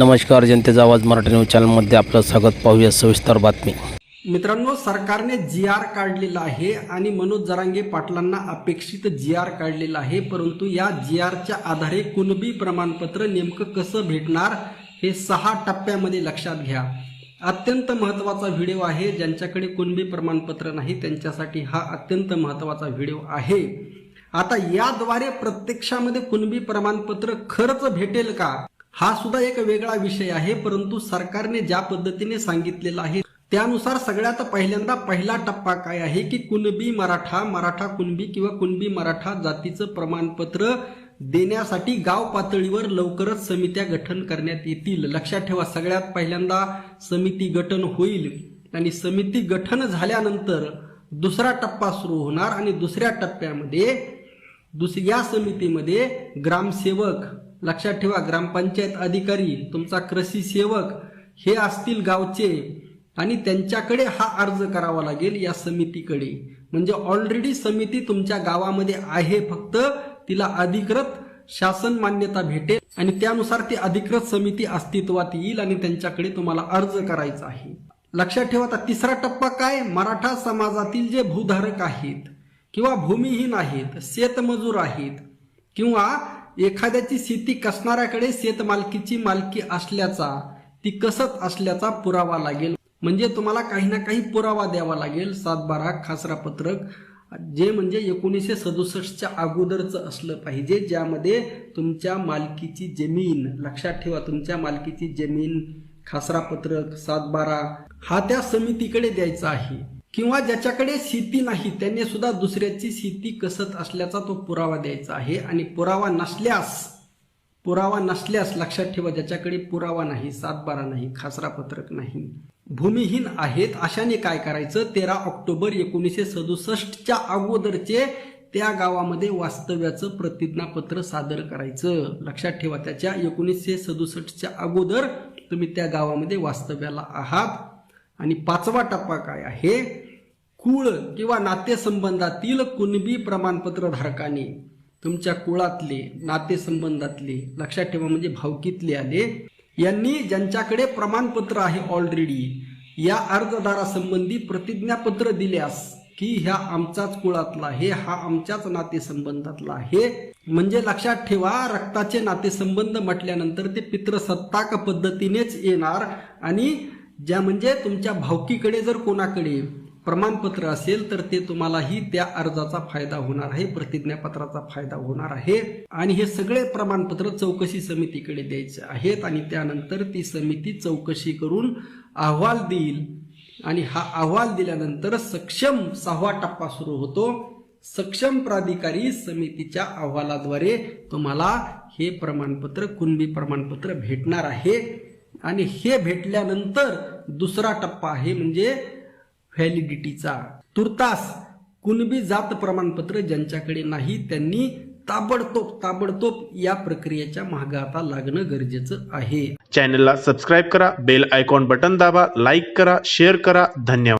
नमस्कार जनतेचा आवाज मराठी न्यूज चॅनलमध्ये आपलं स्वागत. पाहूया सविस्तर बातमी. मित्रांनो सरकारने जी आर काढलेला आहे आणि मनोज जरांगे पाटलांना अपेक्षित जी आर काढलेला आहे परंतु या जी आरच्या आधारे कुणबी प्रमाणपत्र नेमकं कसं भेटणार हे सहा टप्प्यामध्ये लक्षात घ्या. अत्यंत महत्त्वाचा व्हिडिओ आहे ज्यांच्याकडे कुणबी प्रमाणपत्र नाही त्यांच्यासाठी हा अत्यंत महत्त्वाचा व्हिडिओ आहे. आता याद्वारे प्रत्यक्षामध्ये कुणबी प्रमाणपत्र खरंच भेटेल का? हा सुद्धा एक वेगळा विषय आहे परंतु सरकारने ज्या पद्धतीने सांगितलेला आहे त्यानुसार सगळ्यात पहिल्यांदा पहिला टप्पा काय आहे की कुणबी मराठा मराठा कुणबी किंवा कुणबी मराठा जातीचं प्रमाणपत्र देण्यासाठी गाव पातळीवर लवकरच समित्या गठन करण्यात येतील. लक्षात ठेवा सगळ्यात पहिल्यांदा समिती गठन होईल आणि समिती गठन झाल्यानंतर दुसरा टप्पा सुरू होणार आणि दुसऱ्या टप्प्यामध्ये दुसरी या समितीमध्ये ग्रामसेवक लक्षात ठेवा ग्रामपंचायत अधिकारी तुमचा कृषी सेवक हे असतील गावचे आणि त्यांच्याकडे हा अर्ज करावा लागेल या समितीकडे. म्हणजे ऑलरेडी समिती तुमच्या गावामध्ये आहे फक्त तिला अधिकृत शासन मान्यता भेटेल आणि त्यानुसार ती अधिकृत समिती अस्तित्वात येईल आणि त्यांच्याकडे तुम्हाला अर्ज करायचा आहे. लक्षात ठेवा आता तिसरा टप्पा काय? मराठा समाजातील जे भूधारक आहेत किंवा भूमिहीन आहेत शेतमजूर आहेत किंवा एखाद्याची शेती कसणाऱ्याकडे शेतमालकीची मालकी असल्याचा ती कसत असल्याचा पुरावा लागेल. म्हणजे तुम्हाला काही ना काही पुरावा द्यावा लागेल. सातबारा खासरा पत्रक जे म्हणजे एकोणीसशे सदुसष्टच्या अगोदरचं असलं पाहिजे ज्यामध्ये तुमच्या मालकीची जमीन लक्षात ठेवा तुमच्या मालकीची जमीन खासरा पत्रक सातबारा हा त्या समितीकडे द्यायचा आहे. किंवा ज्याच्याकडे शेती नाही त्याने सुद्धा दुसऱ्याची शेती कसत असल्याचा तो पुरावा द्यायचा आहे. आणि पुरावा नसल्यास पुरावा नसल्यास लक्षात ठेवा ज्याच्याकडे पुरावा नाही सातबारा नाही खासरा पत्रक नाही. भूमिहीन आहेत अशाने काय करायचं? तेरा ऑक्टोबर एकोणीसशे सदुसष्टच्या अगोदरचे त्या गावामध्ये वास्तव्याचं प्रतिज्ञापत्र सादर करायचं. लक्षात ठेवा त्याच्या एकोणीसशे सदुसष्टच्या अगोदर तुम्ही त्या गावामध्ये वास्तव्याला आहात. आणि पाचवा टप्पा काय आहे? कुळ किंवा नातेसंबंधातील कुणबी प्रमाणपत्र धारकाने तुमच्या कुळातले नातेसंबंधातले लक्षात ठेवा म्हणजे भावकीतले आले यांनी ज्यांच्याकडे प्रमाणपत्र आहे ऑलरेडी या अर्जदारासंबंधी प्रतिज्ञापत्र दिल्यास की ह्या आमचाच कुळातला आहे हा आमच्याच नातेसंबंधातला आहे. म्हणजे लक्षात ठेवा रक्ताचे नातेसंबंध म्हटल्यानंतर ते पितृसत्ताक पद्धतीनेच येणार आणि ज्या म्हणजे तुमच्या भावकीकडे जर कोणाकडे प्रमाणपत्र असेल तर ते तुम्हालाही त्या अर्जाचा फायदा होणार आहे प्रतिज्ञापत्राचा फायदा होणार आहे. आणि हे सगळे प्रमाणपत्र चौकशी समितीकडे द्यायचे आहेत आणि त्यानंतर ती समिती चौकशी करून अहवाल देईल. आणि हा अहवाल दिल्यानंतर सक्षम सहावा टप्पा सुरू होतो. सक्षम प्राधिकारी समितीच्या अहवालाद्वारे तुम्हाला हे प्रमाणपत्र कुणबी प्रमाणपत्र भेटणार आहे. आणि हे भेटल्यानंतर दुसरा टप्पा आहे म्हणजे व्हॅलिडिटीचा तुर्तास कुणबी जात प्रमाणपत्र ज्यांच्याकडे नाही त्यांनी ताबडतोब ताबडतोब या प्रक्रियेच्या मागे आता लागणं गरजेचं आहे. चॅनलला सबस्क्राईब करा बेल आयकॉन बटन दाबा लाईक करा शेअर करा. धन्यवाद.